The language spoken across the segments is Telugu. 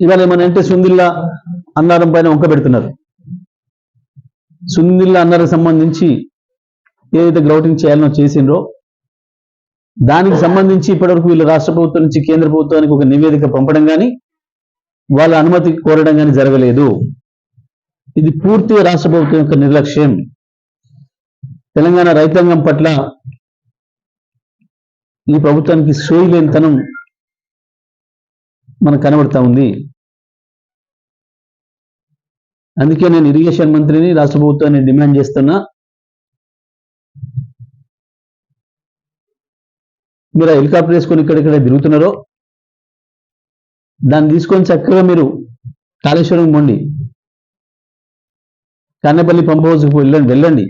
ఇవాళ ఏమనంటే సుందిల్లా అన్నారం పైన వంక పెడుతున్నారు. సుందిల్లా అన్నారం సంబంధించి ఏదైతే గ్రౌటింగ్ చేయాలనో చేసిండ్రో దానికి సంబంధించి ఇప్పటివరకు వీళ్ళు రాష్ట్ర ప్రభుత్వం నుంచి కేంద్ర ప్రభుత్వానికి ఒక నివేదిక పంపడం కానీ వాళ్ళ అనుమతి కోరడం కానీ జరగలేదు. ఇది పూర్తిగా రాష్ట్ర ప్రభుత్వం యొక్క నిర్లక్ష్యం. తెలంగాణ రైతాంగం పట్ల ఈ ప్రభుత్వానికి సోయి లేనితనం మనకు కనబడతా ఉంది. అందుకే నేను ఇరిగేషన్ మంత్రిని రాష్ట్ర ప్రభుత్వాన్ని డిమాండ్ చేస్తున్నా. మీరు ఆ హెలికాప్టర్ వేసుకొని ఇక్కడిక్కడ తిరుగుతున్నారో దాన్ని తీసుకొని చక్కగా మీరు కాళేశ్వరం పోండి. కన్నెపల్లి పంప్ హౌస్కి వెళ్ళండి వెళ్ళండి.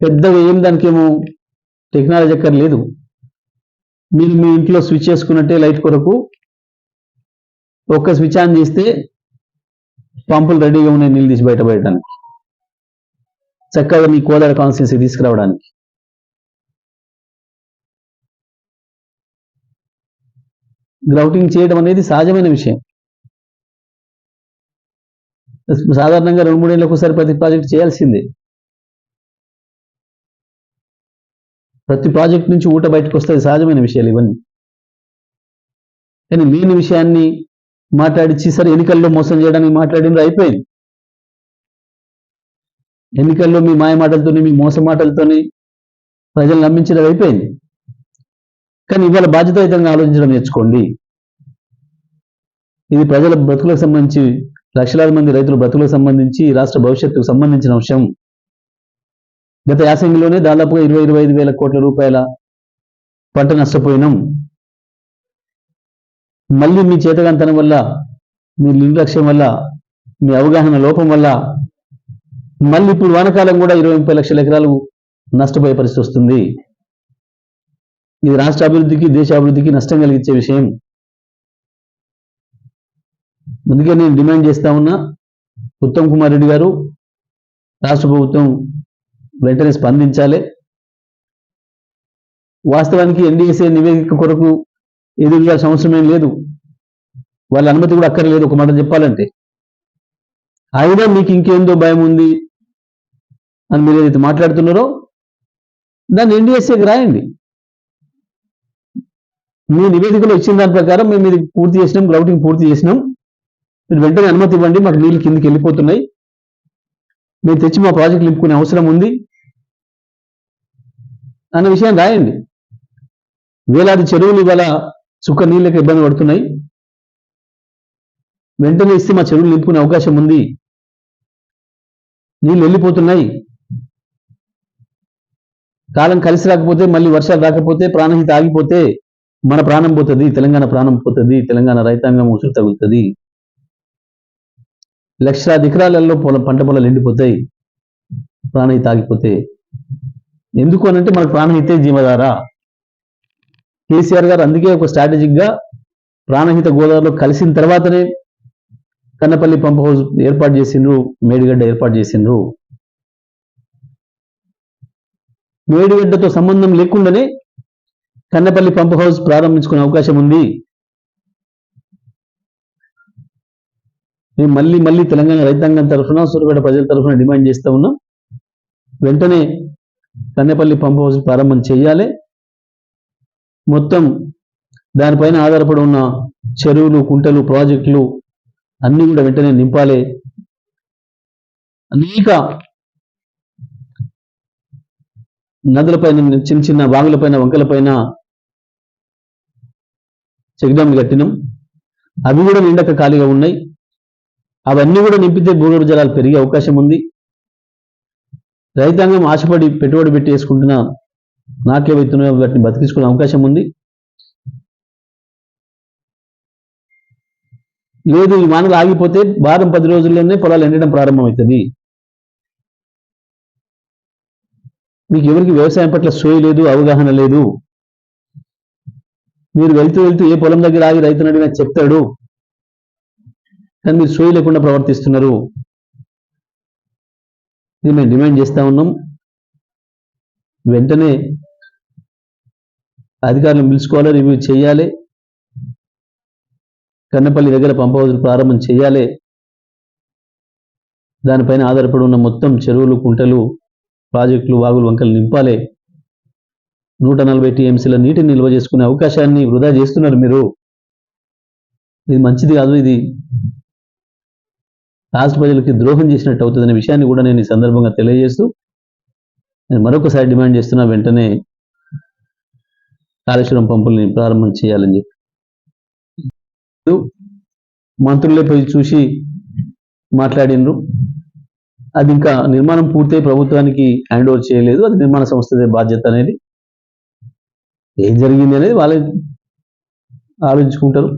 పెద్దగా ఏం దానికేమో టెక్నాలజీ ఎక్కడ లేదు మీరు మీ ఇంట్లో స్విచ్ చేసుకున్నట్టే లైట్ కొరకు ఒక్క స్విచ్ ఆన్ చేస్తే పంపులు రెడీగా ఉన్నాయి నీళ్ళు తీసి బయటపడటానికి చక్కగా మీ కోదాడ కాన్స్టిట్యూన్సీ తీసుకురావడానికి. గ్రౌటింగ్ చేయడం అనేది సహజమైన విషయం. సాధారణంగా రెండు మూడేళ్ళకి ఒకసారి ప్రతి ప్రాజెక్ట్ చేయాల్సిందే. ప్రతి ప్రాజెక్ట్ నుంచి ఊట బయటకు వస్తుంది సహజమైన విషయాలు ఇవన్నీ. కానీ లేని విషయాన్ని మాట్లాడించి సరే ఎన్నికల్లో మోసం చేయడానికి మాట్లాడింది అయిపోయింది. ఎన్నికల్లో మీ మాయ మాటలతోని మీ మోస మాటలతోని ప్రజలు నమ్మించడం అయిపోయింది. కానీ ఇవాళ బాధ్యతాయుతంగా ఆలోచించడం నేర్చుకోండి. ఇది ప్రజల బ్రతుకులకు సంబంధించి లక్షలాది మంది రైతుల బ్రతుకులకు సంబంధించి రాష్ట్ర భవిష్యత్తుకు సంబంధించిన అంశం. గత యాసంగిలోనే దాదాపుగా ఇరవై ఇరవై ఐదు వేల కోట్ల రూపాయల పంట నష్టపోయినాం. మళ్ళీ మీ చేతగాంతనం వల్ల మీ నిర్లక్ష్యం వల్ల మీ అవగాహన లోపం వల్ల మళ్ళీ ఇప్పుడు వానకాలం కూడా ఇరవై ముప్పై లక్షల ఎకరాలు నష్టపోయే పరిస్థితి వస్తుంది. ఇది రాష్ట్ర అభివృద్ధికి దేశాభివృద్ధికి నష్టం కలిగించే విషయం. అందుకే నేను డిమాండ్ చేస్తా ఉన్నా ఉత్తమ్ కుమార్ రెడ్డి గారు రాష్ట్ర ప్రభుత్వం వెంటనే స్పందించాలి. వాస్తవానికి ఎన్డీఎస్ఏ నివేదిక కొరకు ఎదురుగాల్సిన అవసరం ఏం లేదు. వాళ్ళ అనుమతి కూడా అక్కర్లేదు ఒక మాట చెప్పాలంటే. అయినా మీకు ఇంకేందో భయం ఉంది అని మీరు ఏదైతే మాట్లాడుతున్నారో దాన్ని ఎన్డీఎస్ఏకి రాయండి. మీ నివేదికలో ఇచ్చిన దాని ప్రకారం మేము ఇది పూర్తి చేసినాం గ్రౌటింగ్ పూర్తి చేసినాం. మీరు వెంటనే అనుమతి ఇవ్వండి మాకు నీళ్ళు కిందికి వెళ్ళిపోతున్నాయి. మీరు తెచ్చి మా ప్రాజెక్ట్ నింపుకునే అవసరం ఉంది అన్న విషయం రాయండి. వేలాది చెరువులు ఇవాళ చుక్క నీళ్ళకి ఇబ్బంది పడుతున్నాయి. వెంటనే ఇస్తే మా చెరువులు నింపుకునే అవకాశం ఉంది. నీళ్ళు వెళ్ళిపోతున్నాయి. కాలం కలిసి రాకపోతే మళ్ళీ వర్షాలు రాకపోతే ప్రాణహిత ఆగిపోతే మన ప్రాణం పోతుంది తెలంగాణ ప్రాణం పోతుంది తెలంగాణ రైతాంగం ఉసురు తగులుతుంది. లక్షలాది ఎకరాలలో పొలం పంట పొలాలు ఎండిపోతాయి. ప్రాణహిత ఆగిపోతే. ఎందుకు అనంటే మనకు ప్రాణహితే జీవధార. కేసీఆర్ గారు అందుకే ఒక స్ట్రాటజిక్గా ప్రాణహిత గోదావరిలో కలిసిన తర్వాతనే కన్నపల్లి పంప్ హౌస్ ఏర్పాటు చేసిండ్రు మేడిగడ్డ ఏర్పాటు చేసిండ్రు. మేడిగడ్డతో సంబంధం లేకుండానే కన్నపల్లి పంప్ హౌస్ ప్రారంభించుకునే అవకాశం ఉంది. మేము మళ్ళీ మళ్ళీ తెలంగాణ రైతాంగం తరఫున సూర్యపేట ప్రజల తరఫున డిమాండ్ చేస్తూ ఉన్నాం. వెంటనే కన్నెపల్లి పంప్ హౌస్ ప్రారంభం చేయాలి. మొత్తం దానిపైన ఆధారపడి ఉన్న చెరువులు కుంటలు ప్రాజెక్టులు అన్ని కూడా వెంటనే నింపాలి. అనేక నదులపైన చిన్న చిన్న వాగులపైన వంకలపైన చెక్డ్యాములు కట్టినాం. అవి కూడా నిండక ఖాళీగా ఉన్నాయి. అవన్నీ కూడా నింపితే భూగర్భ జలాలు పెరిగే అవకాశం ఉంది. రైతాంగం ఆశపడి పెట్టుబడి పెట్టి వేసుకుంటున్న నాకేవైతున్నాయో వాటిని బతికించుకునే అవకాశం ఉంది. లేదు ఈ వానలు ఆగిపోతే వారం పది రోజుల్లోనే పొలాలు ఎండడం ప్రారంభమవుతుంది. మీకు ఎవరికి వ్యవసాయం పట్ల సోయి లేదు అవగాహన లేదు. మీరు వెళ్తూ వెళ్తూ ఏ పొలం దగ్గర ఆగి రైతుని అడిగినా చెప్తాడు. కానీ మీరు సోయి లేకుండా ప్రవర్తిస్తున్నారు. ఇది మేము డిమాండ్ చేస్తా ఉన్నాం. వెంటనే అధికారులను పిలుచుకోవాలి రివ్యూ చేయాలి. కన్నపల్లి దగ్గర పంప్ ప్రారంభం చేయాలి. దానిపైన ఆధారపడి ఉన్న మొత్తం చెరువులు కుంటలు ప్రాజెక్టులు వాగులు వంకలు నింపాలి. నూట నలభై టీఎంసీల నీటిని నిల్వ చేసుకునే అవకాశాన్ని వృధా చేస్తున్నారు మీరు. ఇది మంచిది కాదు ఇది రాష్ట్ర ప్రజలకి ద్రోహం చేసినట్టు అవుతుందనే విషయాన్ని కూడా నేను ఈ సందర్భంగా తెలియజేస్తూ నేను మరొకసారి డిమాండ్ చేస్తున్నా వెంటనే కాళేశ్వరం పంపుల్ని ప్రారంభం చేయాలని చెప్పి. మంత్రులే పోయి చూసి మాట్లాడినరు. అది ఇంకా నిర్మాణం పూర్తయి ప్రభుత్వానికి హ్యాండ్ ఓవర్ చేయలేదు. అది నిర్మాణ సంస్థదే బాధ్యత అనేది. ఏం జరిగింది అనేది వాళ్ళే ఆలోచించుకుంటారు.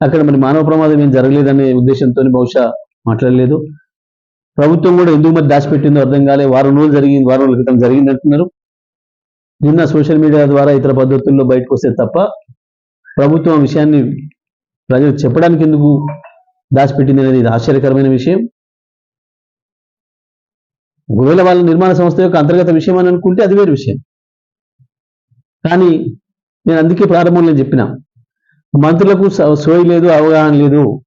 అక్కడ మరి మానవ ప్రమాదం ఏం జరగలేదనే ఉద్దేశంతో బహుశా మాట్లాడలేదు. ప్రభుత్వం కూడా ఎందుకు మరి దాచిపెట్టిందో అర్థం కాలే. వారం రోజులు జరిగింది వారం రోజుల క్రితం జరిగింది అంటున్నారు నిన్న సోషల్ మీడియా ద్వారా ఇతర పద్ధతుల్లో బయటకు వస్తే తప్ప ప్రభుత్వం ఆ విషయాన్ని ప్రజలకు చెప్పడానికి ఎందుకు దాచిపెట్టింది అనేది ఆశ్చర్యకరమైన విషయం. ఒకవేళ వాళ్ళ నిర్మాణ సంస్థ యొక్క అంతర్గత విషయం అని అనుకుంటే అది వేరు విషయం. కానీ నేను అందుకే ప్రారంభంలో చెప్పిన మంత్రులకు స- సోయి లేదు అవగాహన లేదు.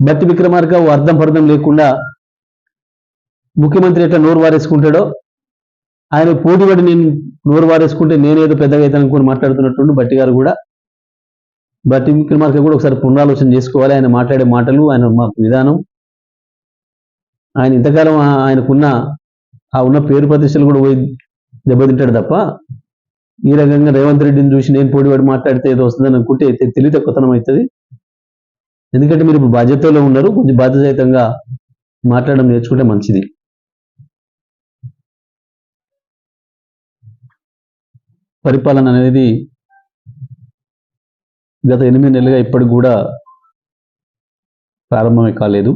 బట్టి విక్రమార్క ఓ అర్థం పర్థం లేకుండా ముఖ్యమంత్రి ఎట్లా నోరు వారేసుకుంటాడో? ఆయన పోటీపడి నేను నోరు వారేసుకుంటే నేనేదో పెద్దగా అయితే అనుకుని మాట్లాడుతున్నట్టుండు బట్టి గారు కూడా. బట్టి విక్రమార్క కూడా ఒకసారి పునరాలోచన చేసుకోవాలి. ఆయన మాట్లాడే మాటలు ఆయన విధానం ఆయన ఇంతకాలం ఆయనకున్న ఆ ఉన్న పేరు ప్రతిష్టలు కూడా పోయి దెబ్బతింటాడు తప్ప ఈ రకంగా రేవంత్ రెడ్డిని చూసి నేను పోటీపడి మాట్లాడితే ఏదో వస్తుందని అనుకుంటే తెలివి తక్కువతనం అవుతుంది. ఎందుకంటే మీరు ఇప్పుడు బాధ్యతలో ఉన్నారు కొంచెం బాధ్యతాయుతంగా మాట్లాడడం నేర్చుకుంటే మంచిది. పరిపాలన అనేది గత ఎనిమిది నెలలుగా ఇప్పటికి కూడా ప్రారంభమే కాలేదు.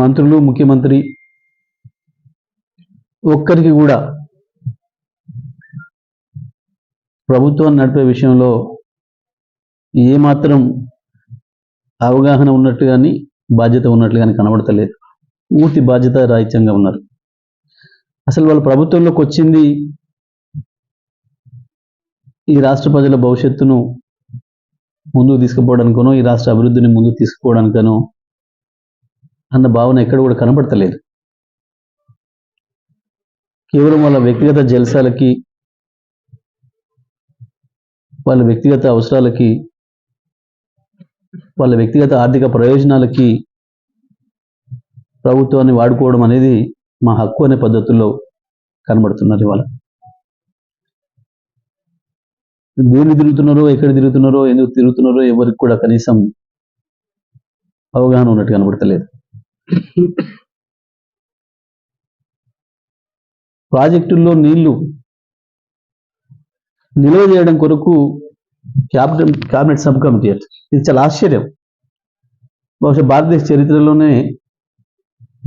మంత్రులు ముఖ్యమంత్రి ఒక్కరికి కూడా ప్రభుత్వం నడిపే విషయంలో ఏమాత్రం అవగాహన ఉన్నట్టు కానీ బాధ్యత ఉన్నట్లు కానీ కనబడతలేదు. పూర్తి బాధ్యత రాహిత్యంగా ఉన్నారు. అసలు వాళ్ళు ప్రభుత్వంలోకి వచ్చింది ఈ రాష్ట్ర ప్రజల భవిష్యత్తును ముందుకు తీసుకుపోవడానికనో ఈ రాష్ట్ర అభివృద్ధిని ముందుకు తీసుకుపోవడానికనో అన్న భావన ఎక్కడ కూడా కనబడతలేదు కేవలం వాళ్ళ వ్యక్తిగత జలసాలకి వాళ్ళ వ్యక్తిగత అవసరాలకి వాళ్ళ వ్యక్తిగత ఆర్థిక ప్రయోజనాలకి ప్రభుత్వాన్ని వాడుకోవడం అనేది మా హక్కు అనే పద్ధతుల్లో కనబడుతున్నారు ఇవాళ. దేన్ని తిరుగుతున్నారో ఎక్కడ తిరుగుతున్నారో ఎందుకు తిరుగుతున్నారో ఎవరికి కూడా కనీసం అవగాహన ఉన్నట్టు కనబడతలేదు. ప్రాజెక్టుల్లో నీళ్ళు నిల్వ చేయడం కొరకు క్యాబినెట్ క్యాబినెట్ సబ్ కమిటీ ఇది చాలా ఆశ్చర్యం. బహుశా భారతదేశ చరిత్రలోనే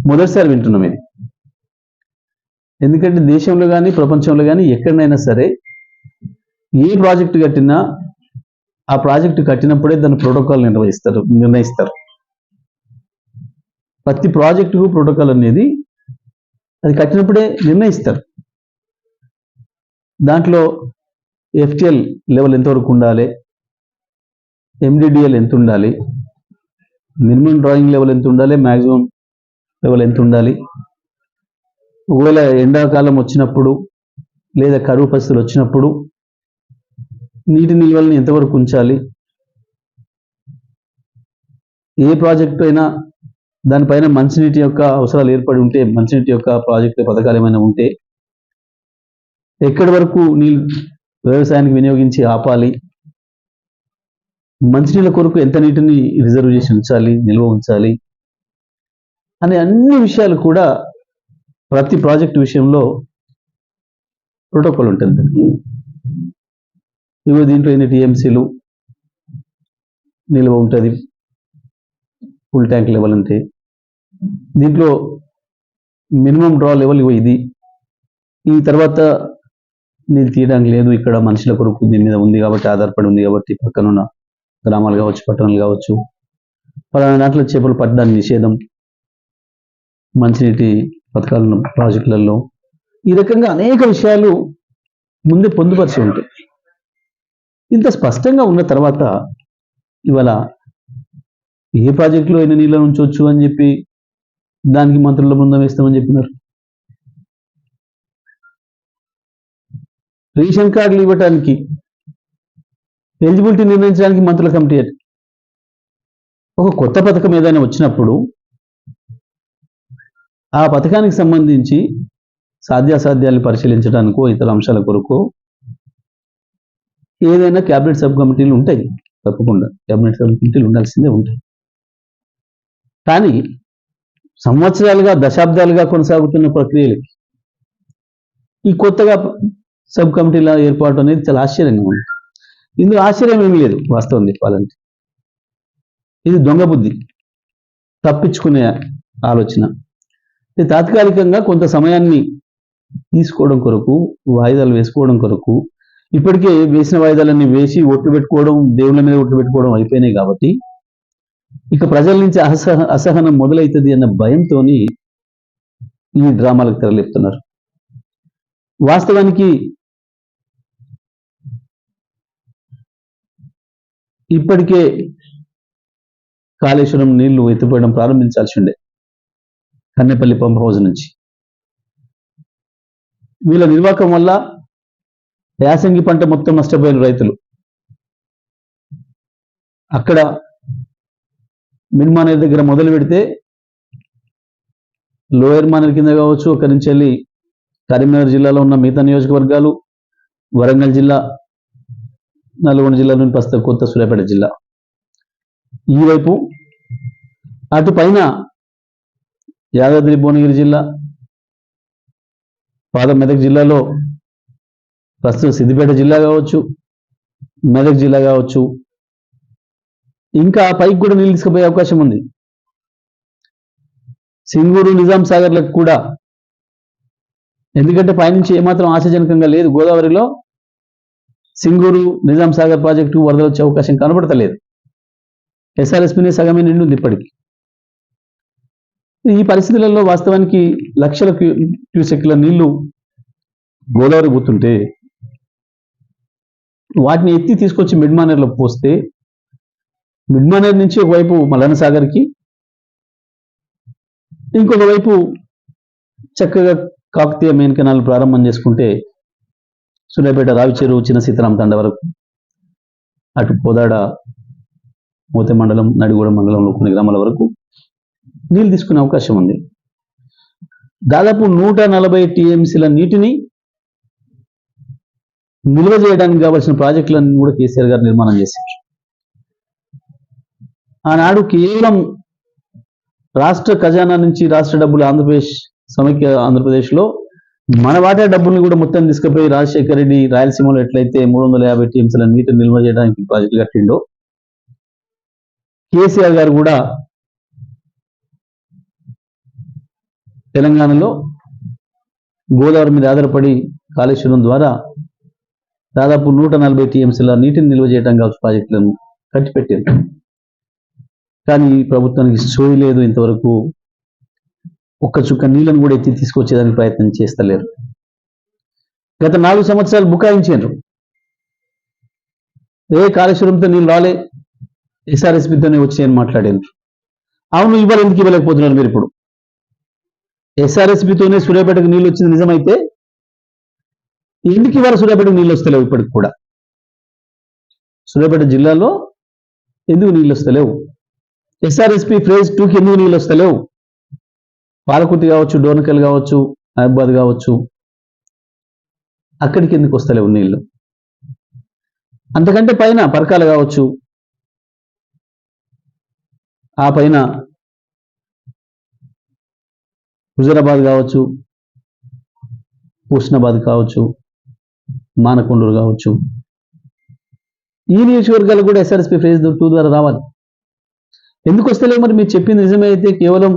మొదటిసారి వింటున్నాం ఇది. ఎందుకంటే దేశంలో కానీ ప్రపంచంలో కానీ ఎక్కడైనా సరే ఏ ప్రాజెక్టు కట్టినా ఆ ప్రాజెక్టు కట్టినప్పుడే దాని ప్రోటోకాల్ నిర్వహిస్తారు నిర్ణయిస్తారు. ప్రతి ప్రాజెక్టుకు ప్రోటోకాల్ అనేది అది కట్టినప్పుడే నిర్ణయిస్తారు. దాంట్లో ఎఫ్టిఎల్ లెవెల్ ఎంతవరకు ఉండాలి ఎండిడిఎల్ ఎంత ఉండాలి మినిమం డ్రాయింగ్ లెవెల్ ఎంత ఉండాలి మ్యాక్సిమం లెవెల్ ఎంత ఉండాలి ఒకవేళ ఎండాకాలం వచ్చినప్పుడు లేదా కరువు పరిస్థితులు వచ్చినప్పుడు నీటి నిల్వలను ఎంతవరకు ఉంచాలి? ఏ ప్రాజెక్టు అయినా దానిపైన మంచినీటి యొక్క అవసరాలు ఏర్పడి ఉంటే మంచినీటి యొక్క ప్రాజెక్టు పథకాలు ఏమైనా ఉంటే ఎక్కడి వరకు నీళ్ళు వ్యవసాయానికి వినియోగించి ఆపాలి? మంచినీళ్ళ కొరకు ఎంత నీటిని రిజర్వ్ చేసి ఉంచాలి? నిల్వ ఉంచాలి? అనే అన్ని విషయాలు కూడా ప్రతి ప్రాజెక్ట్ విషయంలో ప్రోటోకాల్ ఉంటుంది. ఇవి దీంట్లో ఎన్ని టీఎంసీలు నిల్వ ఉంటుంది? ఫుల్ ట్యాంక్ లెవెల్ అంటే. దీంట్లో మినిమం డ్రా లెవెల్ ఇగో ఇది. ఈ తర్వాత నీళ్ళు తీయడానికి లేదు. ఇక్కడ మనుషుల కొరకు దీని మీద ఉంది కాబట్టి ఆధారపడి ఉంది కాబట్టి పక్కనున్న గ్రామాలు కావచ్చు పట్టణాలు కావచ్చు. పలానా దాంట్లో చేపలు పట్టడానికి నిషేధం. మంచినీటి పథకాలను ప్రాజెక్టులలో ఈ రకంగా అనేక విషయాలు ముందే పొందుపరిచి ఉంటాయి. ఇంత స్పష్టంగా ఉన్న తర్వాత ఇవాళ ఏ ప్రాజెక్టులో అయినా నీళ్ళ ఉంచవచ్చు అని చెప్పి దానికి మంత్రుల బృందం వేస్తామని చెప్పినారు. రేషన్ కార్డులు ఇవ్వటానికి ఎలిజిబిలిటీ నిర్ణయించడానికి మంత్రుల కమిటీ ఒక కొత్త పథకం ఏదైనా వచ్చినప్పుడు ఆ పథకానికి సంబంధించి సాధ్యాసాధ్యాలను పరిశీలించడానికో ఇతర అంశాల కొరకు ఏదైనా క్యాబినెట్ సబ్ కమిటీలు ఉంటాయి. తప్పకుండా క్యాబినెట్ సబ్ కమిటీలు ఉండాల్సిందే ఉంటాయి. కానీ సంవత్సరాలుగా దశాబ్దాలుగా కొనసాగుతున్న ప్రక్రియలకి ఈ కొత్తగా సబ్ కమిటీల ఏర్పాటు అనేది చాలా ఆశ్చర్యంగా ఉంది. ఇందులో ఆశ్చర్యం ఏమీ లేదు వాస్తవం చెప్పాలంటే. ఇది దొంగ బుద్ధి. తప్పించుకునే ఆలోచన. తాత్కాలికంగా కొంత సమయాన్ని తీసుకోవడం కొరకు వాయిదాలు వేసుకోవడం కొరకు ఇప్పటికే వేసిన వాయిదాలన్నీ వేసి ఒట్టు పెట్టుకోవడం దేవుళ్ళ మీద ఒట్టు పెట్టుకోవడం అయిపోయినాయి కాబట్టి ఇక ప్రజల నుంచి అసహ అసహనం మొదలవుతుంది అన్న భయంతో ఈ డ్రామాలకు తెరలేపుతున్నారు. వాస్తవానికి ఇప్పటికే కాళేశ్వరం నీళ్ళు ఎత్తిపోయడం ప్రారంభించాల్సి ఉండే కన్నెపల్లి పంప్ హౌస్ నుంచి. వీళ్ళ నిర్వాహకం వల్ల యాసంగి పంట మొత్తం నష్టపోయిన రైతులు. అక్కడ మిన్మానేర్ దగ్గర మొదలు పెడితే లోయర్ మానేర్ కింద కావచ్చు అక్కడి నుంచి వెళ్ళి కరీంనగర్ జిల్లాలో ఉన్న మిగతా నియోజకవర్గాలు వరంగల్ జిల్లా నల్గొండ జిల్లా నుండి ప్రస్తుతం కొత్త సూర్యాపేట జిల్లా. ఈ వైపు అటు పైన యాదాద్రి భువనగిరి జిల్లా పాద మెదక్ జిల్లాలో ప్రస్తుతం సిద్దిపేట జిల్లా కావచ్చు మెదక్ జిల్లా కావచ్చు. ఇంకా పైకి కూడా నీళ్ళు తీసుకుపోయే అవకాశం ఉంది. సింగూరు నిజాం సాగర్లకు కూడా. ఎందుకంటే పైనుంచి ఏమాత్రం ఆశాజనకంగా లేదు. గోదావరిలో సింగూరు నిజాం సాగర్ ప్రాజెక్టు వరదలు వచ్చే అవకాశం కనబడతలేదు. ఎస్ఆర్ఎస్పీనే సగమే నిండుంది ఇప్పటికీ ఇప్పటికి. ఈ పరిస్థితులలో వాస్తవానికి లక్షల క్యూ క్యూసెక్ల నీళ్ళు గోదావరి పోతుంటే వాటిని ఎత్తి తీసుకొచ్చి మిడ్మానేర్లో పోస్తే మిడ్మానేర్ నుంచి ఒకవైపు మల్లన సాగర్కి ఇంకొక వైపు చక్కగా కాకతీయ మెయిన్ కెనాల్ ప్రారంభం చేసుకుంటే సూర్యాపేట రావి చెరువు చిన్న సీతారాం తండ వరకు. అటు కోదాడ మోతే మండలం నడిగూడ మండలంలో కొన్ని గ్రామాల వరకు నీళ్ళు తీసుకునే అవకాశం ఉంది. దాదాపు నూట నలభై టీఎంసీల నీటిని నిల్వ చేయడానికి కావాల్సిన ప్రాజెక్టులన్నీ కూడా కేసీఆర్ గారు నిర్మాణం చేశారు. ఆనాడు కేవలం రాష్ట్ర ఖజానా నుంచి రాష్ట్ర డబ్బులు ఆంధ్రప్రదేశ్ సమైక్య ఆంధ్రప్రదేశ్లో మన వాటా డబ్బుల్ని కూడా మొత్తం తీసుకుపోయి రాజశేఖర రెడ్డి రాయలసీమలో ఎట్లయితే మూడు వందల యాభై టీఎంసీల నీటిని నిల్వ చేయడానికి ప్రాజెక్టు కట్టిండో కేసీఆర్ గారు కూడా తెలంగాణలో గోదావరి మీద ఆధారపడి కాళేశ్వరం ద్వారా దాదాపు నూట నలభై టీఎంసీల నీటిని నిల్వ చేయడం కావచ్చు ప్రాజెక్టులను కట్టిపెట్టారు. కానీ ప్రభుత్వానికి సోయి లేదు. ఇంతవరకు ఒక్క చుక్క నీళ్ళను కూడా ఎత్తి తీసుకొచ్చేదానికి ప్రయత్నం చేస్తలేరు. గత నాలుగు సంవత్సరాలు బుకాయించారు. ఏ కాళేశ్వరంతో నీళ్ళు రాలే ఎస్ఆర్ఎస్పితోనే వచ్చాయని మాట్లాడారు. అవును ఇవాళ ఎందుకు ఇవ్వలేకపోతున్నారు మీరు ఇప్పుడు. ఎస్ఆర్ఎస్బితోనే సూర్యాపేటకు నీళ్ళు వచ్చింది నిజమైతే? ఎందుకు ఇవాళ సూర్యాపేటకు నీళ్ళు వస్తలేవు ఇప్పటికి కూడా? సూర్యాపేట జిల్లాలో ఎందుకు నీళ్ళు వస్తలేవు? ఎస్ఆర్ఎస్పి ఫేజ్ టూకి ఎందుకు నీళ్ళు వస్తలేవు? పాలకుర్తి కావచ్చు డోర్నకల్ కావచ్చు మహబాద్ కావచ్చు అక్కడికి ఎందుకు వస్తలేవు నీళ్ళు? అంతకంటే పైన పరకాలు కావచ్చు. ఆ పైన హుజరాబాద్ కావచ్చు హుస్నాబాద్ కావచ్చు మానకొండూరు కావచ్చు. ఈ నియోజకవర్గాలు కూడా ఎస్ఆర్ఎస్పి ఫేజ్ టూ ద్వారా రావాలి. ఎందుకు వస్తలేవు మరి? మీరు చెప్పింది నిజమైతే అయితే కేవలం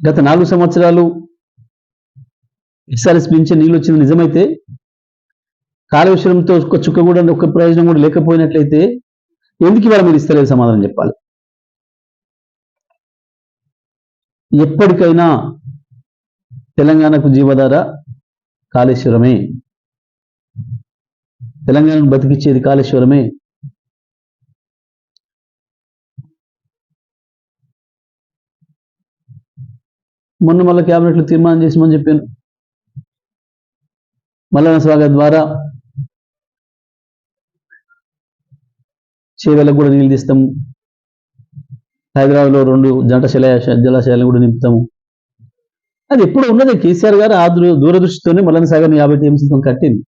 గత నాలుగు సంవత్సరాలు ఎస్ఆర్ఎస్పి నుంచి నీళ్ళు వచ్చింది నిజమైతే కాళేశ్వరంతో ఒక్క చుక్క కూడా ఒక్క ప్రయోజనం కూడా లేకపోయినట్లయితే ఎందుకు ఇవాళ మీరు ఇస్తలేదు సమాధానం చెప్పాలి? ఎప్పటికైనా తెలంగాణకు జీవధార కాళేశ్వరమే. తెలంగాణను బతికిచ్చేది కాళేశ్వరమే. మొన్న మళ్ళీ క్యాబినెట్లో తీర్మానం చేసామని చెప్పాను. మల్లన స్వాగత్ ద్వారా చేవెళ్ళకు కూడా నీళ్ళు హైదరాబాద్లో రెండు జంట జలాశయ జలాశయాలను కూడా నింపుతాము. అది ఎప్పుడు ఉన్నది. కేసీఆర్ గారు ఆ దూరదృష్టితోనే మల్లన సాగర్ యాభై టీఎంసీతో కట్టింది.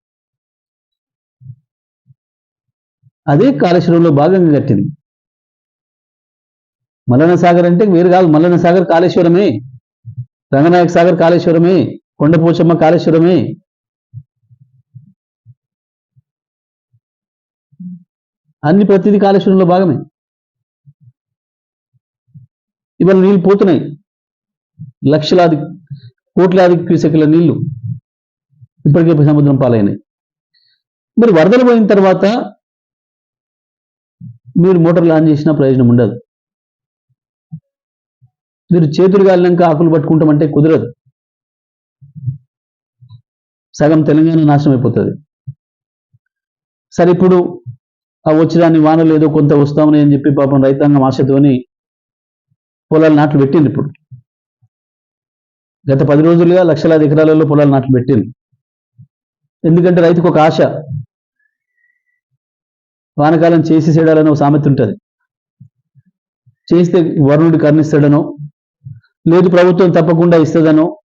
అదే కాళేశ్వరంలో భాగంగా కట్టింది. మల్లన సాగర్ అంటే వేరు కాదు. మల్లన సాగర్ కాళేశ్వరమే. రంగనాయక సాగర్ కాళేశ్వరమే. కొండపోచమ్మ కాళేశ్వరమే. అన్ని ప్రతిదీ కాళేశ్వరంలో భాగమే. ఇవాళ నీళ్ళు పోతున్నాయి. లక్షలాది కోట్లాది క్యూసెక్ల నీళ్ళు ఇప్పటికే సముద్రం పాలైనాయి. మరి వరదలు పోయిన తర్వాత మీరు మోటార్లు ఆన్ చేసినా ప్రయోజనం ఉండదు. మీరు చేతులు గాలినాక ఆకులు పట్టుకుంటామంటే కుదరదు. సగం తెలంగాణ నాశనం అయిపోతుంది. సరే ఇప్పుడు ఆ వచ్చిదాన్ని వానలు ఏదో కొంత వస్తామని అని చెప్పి పాపం రైతాంగం ఆశతోని పొలాలు నాట్లు పెట్టింది ఇప్పుడు. గత పది రోజులుగా లక్షలాది ఎకరాలలో పొలాలు నాట్లు పెట్టింది ఎందుకంటే రైతుకు ఒక ఆశ. వానకాలం చేసి చేయడాలని ఒక సామెత ఉంటుంది. చేస్తే వరుణుడు కర్ణిస్తాడనో లేదు ప్రభుత్వం తప్పకుండా ఇస్తుందనో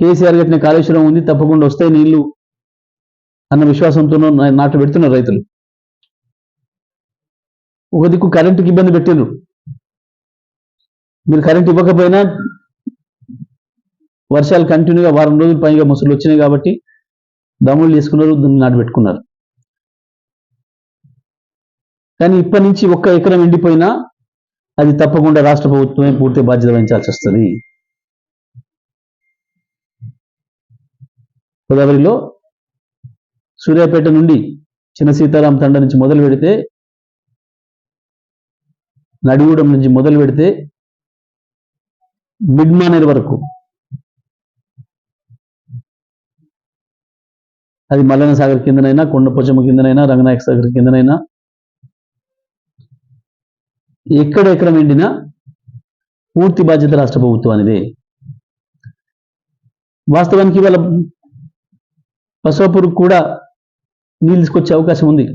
కేసీఆర్ కట్టిన కాళేశ్వరం ఉంది తప్పకుండా వస్తాయి నీళ్ళు అన్న విశ్వాసంతోనూ నా- నాట్లు పెడుతున్నారు రైతులు. ఒక దిక్కు కరెంటుకి ఇబ్బంది పెట్టిండ్రు. మీరు కరెంట్ ఇవ్వకపోయినా వర్షాలు కంటిన్యూగా వారం రోజులు పైగా ముసలు వచ్చినాయి కాబట్టి దమ్ములు తీసుకున్నారు నాటబెట్టుకున్నారు. కానీ ఇప్పటి నుంచి ఒక్క ఎకరం ఎండిపోయినా అది తప్పకుండా రాష్ట్ర ప్రభుత్వమే పూర్తి బాధ్యత వహించాల్సి వస్తుంది. గోదావరిలో సూర్యాపేట నుండి చిన్న సీతారాం తండ నుంచి మొదలు పెడితే నడిగూడెం నుంచి మొదలు పెడితే మిడ్మానేర్ వరకు. అది మల్లన సాగర్ కిందనైనా కొండపోచమ్మ కిందనైనా రంగనాయక సాగర్ కిందనైనా. ఎక్కడెక్కడ ఎండినా పూర్తి బాధ్యత రాష్ట్ర ప్రభుత్వానిదే. వాస్తవానికి ఇవాళ బసవాపూర్ కూడా నీళ్ళు తీసుకొచ్చే అవకాశం ఉంది.